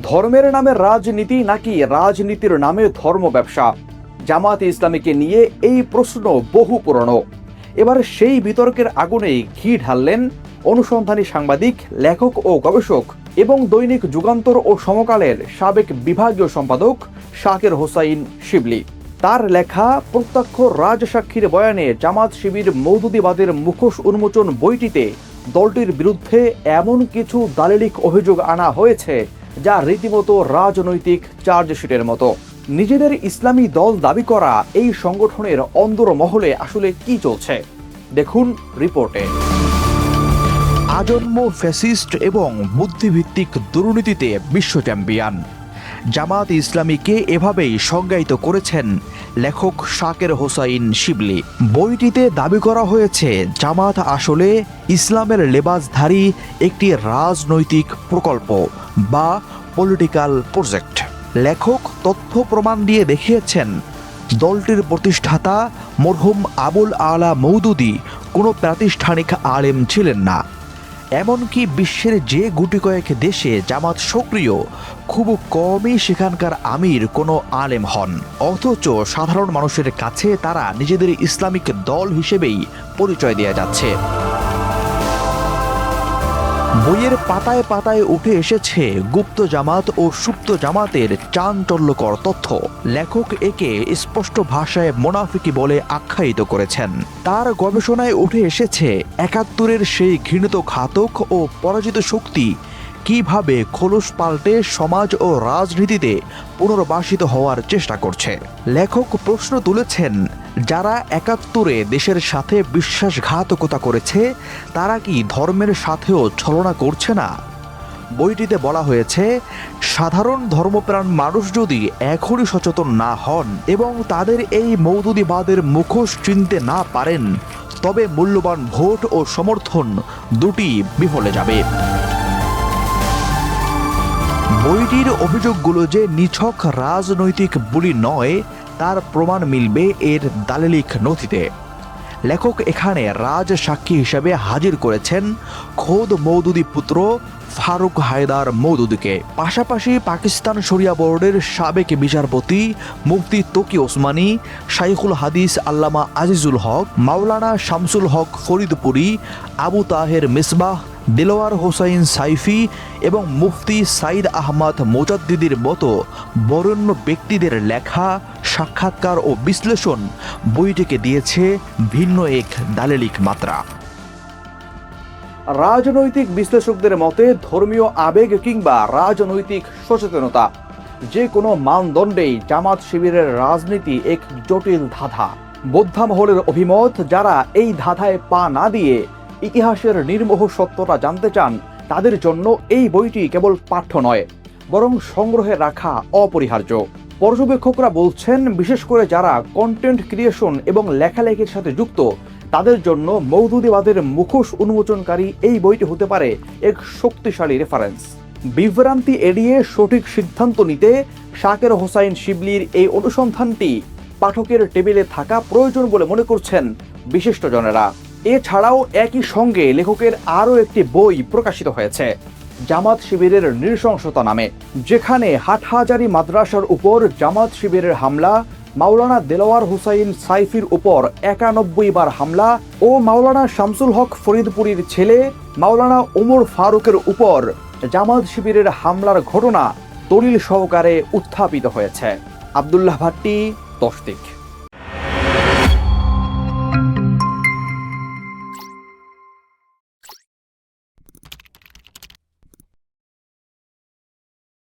ধর্মের নামে রাজনীতি নাকি রাজনীতির নামে ধর্ম ব্যবসা? জামাত ইসলামীকে নিয়ে এই প্রশ্ন বহু পুরনো। এবার সেই বিতর্কের আগুনে ঘি ঢাললেন অনুসন্ধানী সাংবাদিক, লেখক ও গবেষক এবং দৈনিক যুগান্তর ও সমকালের সাবেক বিভাগীয় সম্পাদক শাকের হোসাইন শিবলি। তার লেখা প্রত্যক্ষ রাজসাক্ষীর বয়ানে জামাত শিবির মৌদুদিবাদের মুখোশ উন্মোচন বইটিতে দলটির বিরুদ্ধে এমন কিছু দালিলিক অভিযোগ আনা হয়েছে যা রীতিমতো রাজনৈতিক চার্জশিটের মতো। নিজেদের ইসলামী দল দাবি করা এই সংগঠনের অন্দর মহলে আসলে কি চলছে? দেখুন রিপোর্টে। আজন্ম ফ্যাসিস্ট এবং বুদ্ধিভিত্তিক দুর্নীতিতে বিশ্ব চ্যাম্পিয়ন। জামাত ইসলামীকে এভাবেই সংজ্ঞায়িত করেছেন লেখক শাকের হোসাইন শিবলি। বইটিতে দাবি করা হয়েছে, জামাত আসলে ইসলামের লেবাসধারী একটি রাজনৈতিক প্রকল্প বা পলিটিক্যাল প্রজেক্ট। লেখক তথ্য প্রমাণ দিয়ে দেখিয়েছেন, দলটির প্রতিষ্ঠাতা মরহুম আবুল আলা মৌদুদি কোনো প্রাতিষ্ঠানিক আলেম ছিলেন না। এমনকি বিশ্বের যে গুটি কয়েক দেশে জামাত সক্রিয়, খুব কমই সেখানকার আমির কোনো আলেম হন। অথচ সাধারণ মানুষের কাছে তারা নিজেদের ইসলামিক দল হিসেবেই পরিচয় দেওয়া যাচ্ছে। বইয়ের পাতায় পাতায় উঠে এসেছে গুপ্ত জামাত ও সুপ্ত জামাতের চাঞ্চল্যকর তথ্য। লেখক একে স্পষ্ট ভাষায় মোনাফিকি বলে আখ্যায়িত করেছেন। তার গবেষণায় উঠে এসেছে, একাত্তরের সেই ঘৃণিত ঘাতক ও পরাজিত শক্তি কীভাবে খোলস পাল্টে সমাজ ও রাজনীতিতে পুনর্বাসিত হওয়ার চেষ্টা করছে? লেখক প্রশ্ন তুলেছেন, যারা একাত্তরে দেশের সাথে বিশ্বাসঘাতকতা করেছে, তারা কি ধর্মের সাথেও ছলনা করছে না? বইটিতে বলা হয়েছে, সাধারণ ধর্মপ্রাণ মানুষ যদি এখনই সচেতন না হন এবং তাদের এই মৌদুদিবাদের মুখোশ চিনতে না পারেন, তবে মূল্যবান ভোট ও সমর্থন দুটি বিফলে যাবে। বইটির অভিযোগগুলো যে নিছক রাজনৈতিক বুলি নয়, তার প্রমাণ মিলবে এর দালিলিক নথিতে। লেখক এখানে রাজ সাক্ষী হিসেবে হাজির করেছেন খোদ মৌদুদি পুত্র ফারুক হায়দার মৌদুদিকে পাশাপাশি পাকিস্তান শরিয়া বোর্ডের সাবেক বিচারপতি মুফতি তকি ওসমানী, শাইখুল হাদিস আল্লামা আজিজুল হক, মাওলানা শামসুল হক ফরিদপুরি, আবু তাহের মিসবাহ দিলওয়ার হোসাইন সাইফি এবং মুফতি সাইদ আহমদ মোজাদ্দিদির মতো বরেণ্য ব্যক্তিদের লেখা, সাক্ষাৎকার ও বিশ্লেষণ বইটিকে দিয়েছে ভিন্ন এক দালেলিক মাত্রা। রাজনৈতিক বিশ্লেষকদের মতে ধর্মীয় আবেগ কিংবা রাজনৈতিক সচেতনতা যে কোনো মানদণ্ডেই জামাত শিবিরের রাজনীতি এক জটিল ধাঁধা। বোদ্ধা মহলের অভিমত, যারা এই ধাঁধায় পা না দিয়ে ইতিহাসের নির্মোহ সত্যতা জানতে চান, তাদের জন্য এই বইটি কেবল পাঠ্য নয়, বরং সংগ্রহে রাখা অপরিহার্য। পর্যবেক্ষকরা বলছেন, বিশেষ করে যারা কন্টেন্ট ক্রিয়েশন এবং লেখালেখির সাথে যুক্ত, তাদের জন্য মৌদুদিবাদের মুখোশ উন্মোচনকারী এই বইটি হতে পারে এক শক্তিশালী রেফারেন্স বিভ্রান্তি এড়িয়ে সঠিক সিদ্ধান্ত নিতে শাকের হোসাইন শিবলির এই অনুসন্ধানটি পাঠকের টেবিলে থাকা প্রয়োজন বলে মনে করছেন বিশিষ্টজনেরা। এছাড়াও একই সঙ্গে লেখকের আরও একটি বই প্রকাশিত হয়েছে, জামাত শিবিরের নৃশংসতা নামে, যেখানে হাটহাজারি মাদ্রাসার উপর জামাত শিবিরের হামলা, মাওলানা দেলোয়ার হুসাইন সাইফির উপর একানব্বই বার হামলা ও মাওলানা শামসুল হক ফরিদপুরীর ছেলে মাওলানা ওমর ফারুকের উপর জামাত শিবিরের হামলার ঘটনা দলিল সহকারে উত্থাপিত হয়েছে। আবদুল্লাহ ভাট্টি তস্তিক